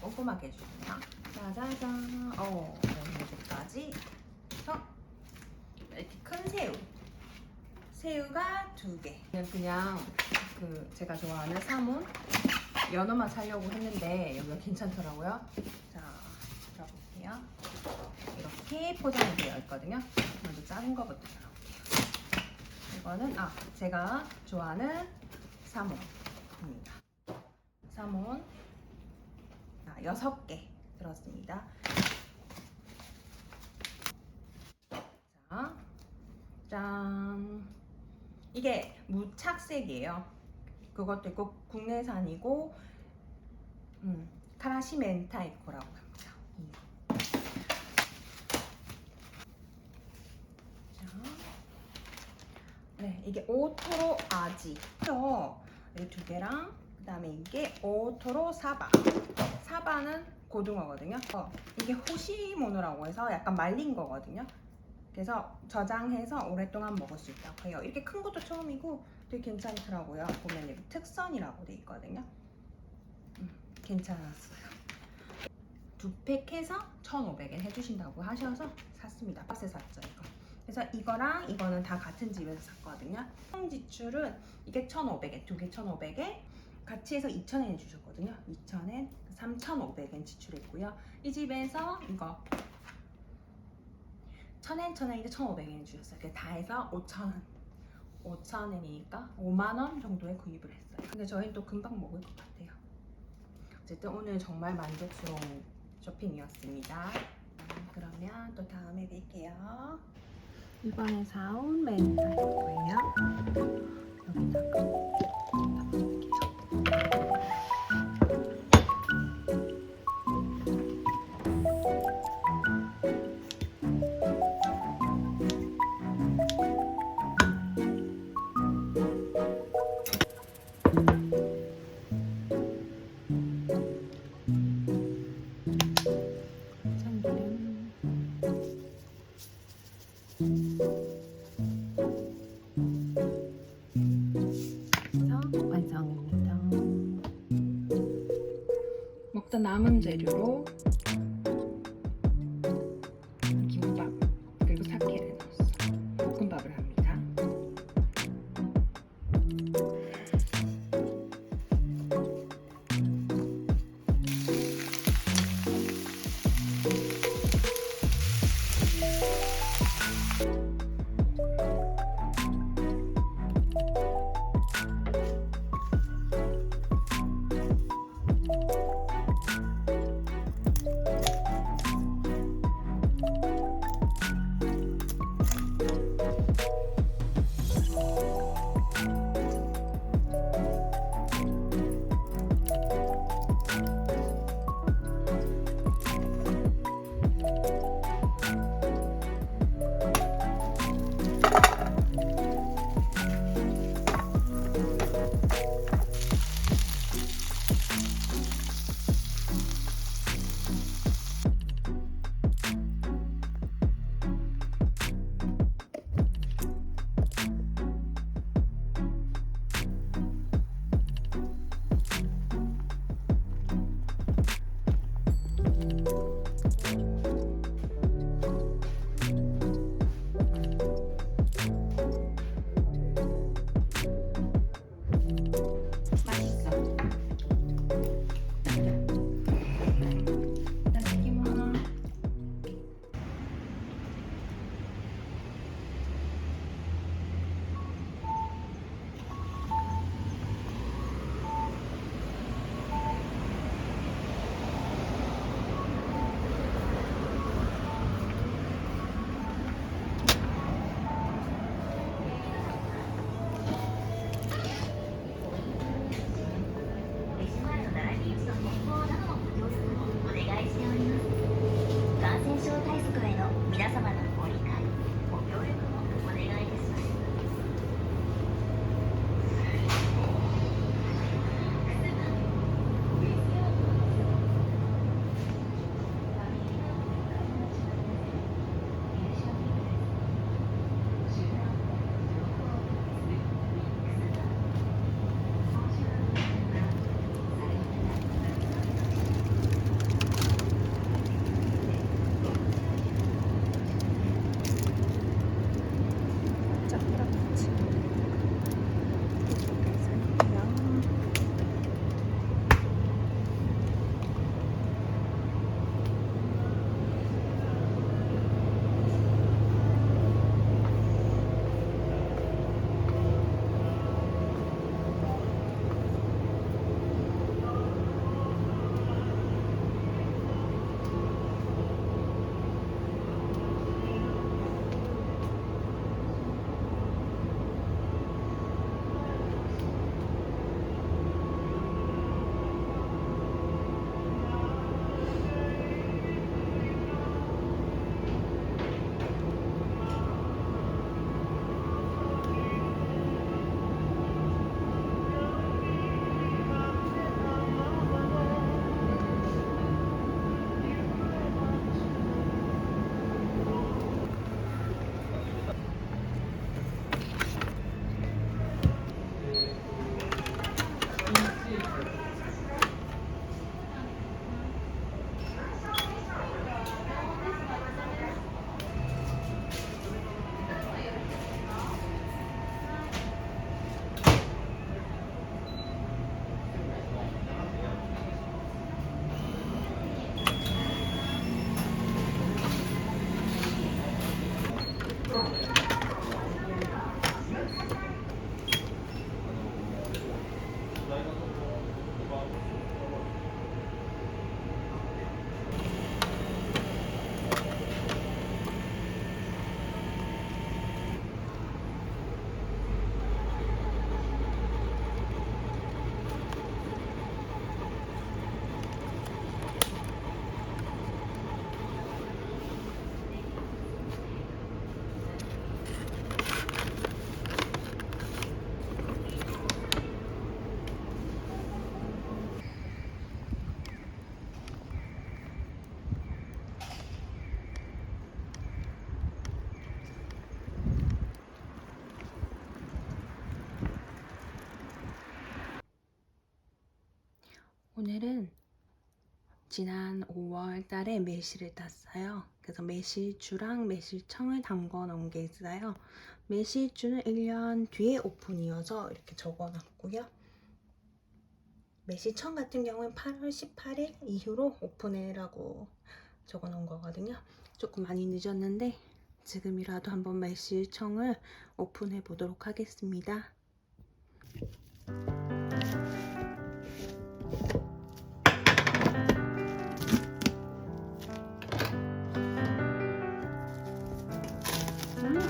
꼼꼼하게 해주세요. 짜자잔. 어, 여기까지. 해서 이렇게 큰 새우. 새우가 두 개. 그냥 그냥 그 제가 좋아하는 사몬 연어만 사려고 했는데 여기가 괜찮더라고요. 자, 들어볼게요. 이렇게 포장이 되어 있거든요. 먼저 작은 거부터 들어볼게요. 이거는 아 제가 좋아하는 사몬입니다. 사몬 아, 여섯 개 들었습니다. 자, 짠. 이게 무착색이에요. 그것도 있고 국내산이고 음, 카라시 멘타이코라고 합니다. 음. 자, 네, 이게 오토로 아지. 이 두 개랑 그 다음에 이게 오토로 사바. 사바는 고등어거든요. 어, 이게 호시모노라고 해서 약간 말린 거거든요. 그래서 저장해서 오랫동안 먹을 수 있다고 해요. 이렇게 큰 것도 처음이고 되게 괜찮더라고요. 보면 여기 특선이라고 돼 있거든요. 음, 괜찮았어요. 두 팩 해서 1,500엔 해주신다고 하셔서 샀습니다. 박스 샀죠 이거. 그래서 이거랑 이거는 다 같은 집에서 샀거든요. 총 지출은 이게 1,500엔, 두 개 1,500엔, 같이 해서 2,000엔 주셨거든요. 2,000엔, 3,500엔 지출했고요. 이 집에서 이거 1,000엔, 1,000엔인데 1,500엔 주셨어요. 그다 해서 5,000원. 5,000엔이니까 5만 원 정도에 구입을 했어요. 근데 저희는 또 금방 먹을 것 같아요. 어쨌든 오늘 정말 만족스러운 쇼핑이었습니다. 음, 그러면 또 다음에 뵐게요. 이번에 사온 멘탈이고요. 여기다가 남은 재료로 오늘은 지난 5월 달에 매실을 땄어요. 그래서 매실주랑 매실청을 담궈 놓은 게 있어요. 매실주는 1년 뒤에 오픈이어서 이렇게 적어 놨고요. 매실청 같은 경우는 8월 18일 이후로 오픈해라고 적어 놓은 거거든요. 조금 많이 늦었는데 지금이라도 한번 매실청을 오픈해 보도록 하겠습니다. না